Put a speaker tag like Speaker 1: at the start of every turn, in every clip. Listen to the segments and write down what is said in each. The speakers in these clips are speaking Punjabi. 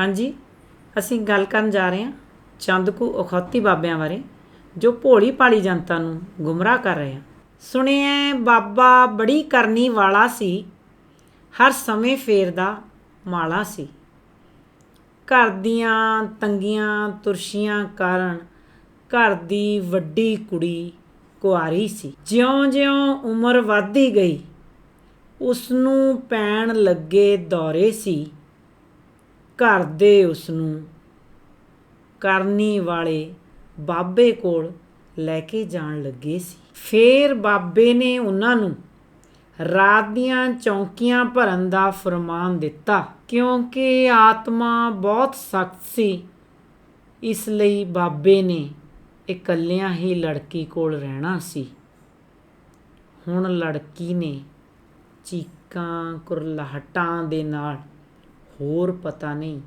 Speaker 1: ਹਾਂਜੀ, ਅਸੀਂ ਗੱਲ ਕਰਨ ਜਾ ਰਹੇ ਹਾਂ ਚੰਦਕੂ ਅਖੌਤੀ ਬਾਬਿਆਂ ਬਾਰੇ, ਜੋ ਭੋਲੀ ਭਾਲੀ ਜਨਤਾ ਨੂੰ ਗੁੰਮਰਾਹ ਕਰ ਰਹੇ ਹਨ। ਸੁਣਿਆ ਬਾਬਾ ਬੜੀ ਕਰਨੀ ਵਾਲਾ ਸੀ, ਹਰ ਸਮੇਂ ਫੇਰਦਾ ਮਾਲਾ ਸੀ। ਘਰ ਦੀਆਂ ਤੰਗੀਆਂ ਤੁਰਸ਼ੀਆਂ ਕਾਰਨ ਘਰ ਦੀ ਵੱਡੀ ਕੁੜੀ ਕੁਆਰੀ ਸੀ। ਜਿਉਂ-ਜਿਉਂ ਉਮਰ ਵੱਧਦੀ ਗਈ ਉਸ ਨੂੰ ਪੈਣ ਲੱਗੇ ਦੌਰੇ ਸੀ। ਘਰ ਦੇ ਉਸ ਨੂੰ ਕਰਨੀ ਵਾਲੇ ਬਾਬੇ ਕੋਲ ਲੈ ਕੇ ਜਾਣ ਲੱਗੇ ਸੀ। ਫੇਰ ਬਾਬੇ ਨੇ ਉਹਨਾਂ ਨੂੰ ਰਾਤ ਦੀਆਂ ਚੌਂਕੀਆਂ ਭਰਨ ਦਾ ਫਰਮਾਨ ਦਿੱਤਾ, ਕਿਉਂਕਿ ਆਤਮਾ ਬਹੁਤ ਸਖਤ ਸੀ, ਇਸ ਲਈ ਬਾਬੇ ਨੇ ਇਕੱਲਿਆਂ ਹੀ ਲੜਕੀ ਕੋਲ ਰਹਿਣਾ ਸੀ। ਹੁਣ ਲੜਕੀ ਨੇ ਚੀਕਾਂ, ਕੁਰਲਾਹਟਾਂ ਦੇ ਨਾਲ ਹੋਰ ਪਤਾ ਨਹੀਂ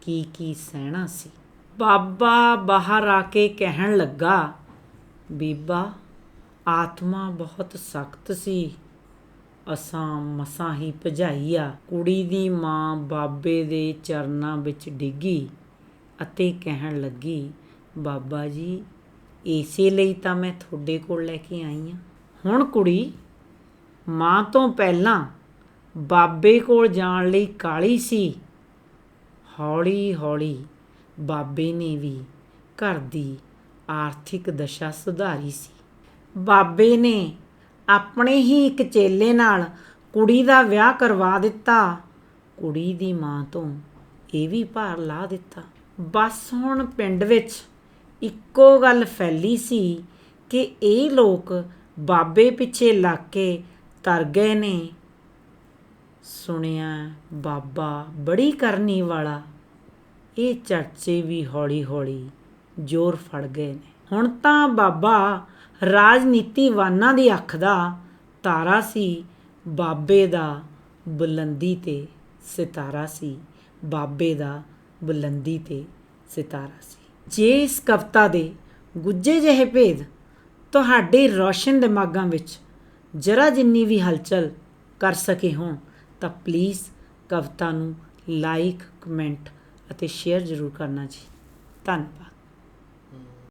Speaker 1: ਕੀ ਕੀ ਸਹਿਣਾ ਸੀ। ਬਾਬਾ ਬਾਹਰ ਆ ਕੇ ਕਹਿਣ ਲੱਗਾ, ਬੀਬਾ, ਆਤਮਾ ਬਹੁਤ ਸਖਤ ਸੀ। ਅਸਾਂ ਮਸਾਂ ਹੀ ਭਜਾਈ ਆ। ਕੁੜੀ ਦੀ ਮਾਂ ਬਾਬੇ ਦੇ ਚਰਨਾਂ ਵਿੱਚ ਡਿੱਗੀ ਅਤੇ ਕਹਿਣ ਲੱਗੀ, ਬਾਬਾ ਜੀ, ਇਸੇ ਲਈ ਤਾਂ ਮੈਂ ਤੁਹਾਡੇ ਕੋਲ ਲੈ ਕੇ ਆਈ ਹਾਂ ਹੁਣ ਕੁੜੀ, ਮਾਂ ਤੋਂ ਪਹਿਲਾਂ ਬਾਬੇ ਕੋਲ ਜਾਣ ਲਈ ਕਾਲੀ ਸੀ। ਹੌਲੀ ਹੌਲੀ ਬਾਬੇ ਨੇ ਵੀ ਘਰ ਦੀ ਆਰਥਿਕ ਦਸ਼ਾ ਸੁਧਾਰੀ ਸੀ। ਬਾਬੇ ਨੇ ਆਪਣੇ ਹੀ ਇੱਕ ਚੇਲੇ ਨਾਲ ਕੁੜੀ ਦਾ ਵਿਆਹ ਕਰਵਾ ਦਿੱਤਾ। ਕੁੜੀ ਦੀ ਮਾਂ ਤੋਂ ਇਹ ਵੀ ਭਾਰ ਲਾ ਦਿੱਤਾ। ਬਸ ਹੁਣ ਪਿੰਡ ਵਿੱਚ ਇੱਕੋ ਗੱਲ ਫੈਲੀ ਸੀ ਕਿ ਇਹ ਲੋਕ ਬਾਬੇ ਪਿੱਛੇ ਲੱਗ ਕੇ ਤਰ ਗਏ ਨੇ। ਸੁਣਿਆ, ਬਾਬਾ ਬੜੀ ਕਰਨੀ ਵਾਲਾ। ਇਹ ਚਰਚੇ ਵੀ ਹੌਲੀ-ਹੌਲੀ ਜ਼ੋਰ ਫੜ ਗਏ ਨੇ। ਹੁਣ ਤਾਂ ਬਾਬਾ ਰਾਜਨੀਤੀਵਾਨਾਂ ਦੀ ਅੱਖ ਦਾ ਤਾਰਾ ਸੀ। ਬਾਬੇ ਦਾ ਬੁਲੰਦੀ ਤੇ ਸਿਤਾਰਾ ਸੀ। ਬਾਬੇ ਦਾ ਬੁਲੰਦੀ ਤੇ ਸਿਤਾਰਾ ਸੀ। ਜੇ ਇਸ ਕਵਿਤਾ ਦੇ ਗੁੱਜੇ ਜਿਹੇ ਭੇਦ ਤੁਹਾਡੇ ਰੋਸ਼ਨ ਦਿਮਾਗਾਂ ਵਿੱਚ ਜਰਾ ਜਿੰਨੀ ਵੀ ਹਲਚਲ ਕਰ ਸਕੇ ਹੋਣ ਤਾਂ ਪਲੀਜ਼ ਕਵਿਤਾ ਨੂੰ ਲਾਈਕ ਕਮੈਂਟ ਅਤੇ ਸ਼ੇਅਰ ਜ਼ਰੂਰ ਕਰਨਾ ਜੀ। ਧੰਨਵਾਦ।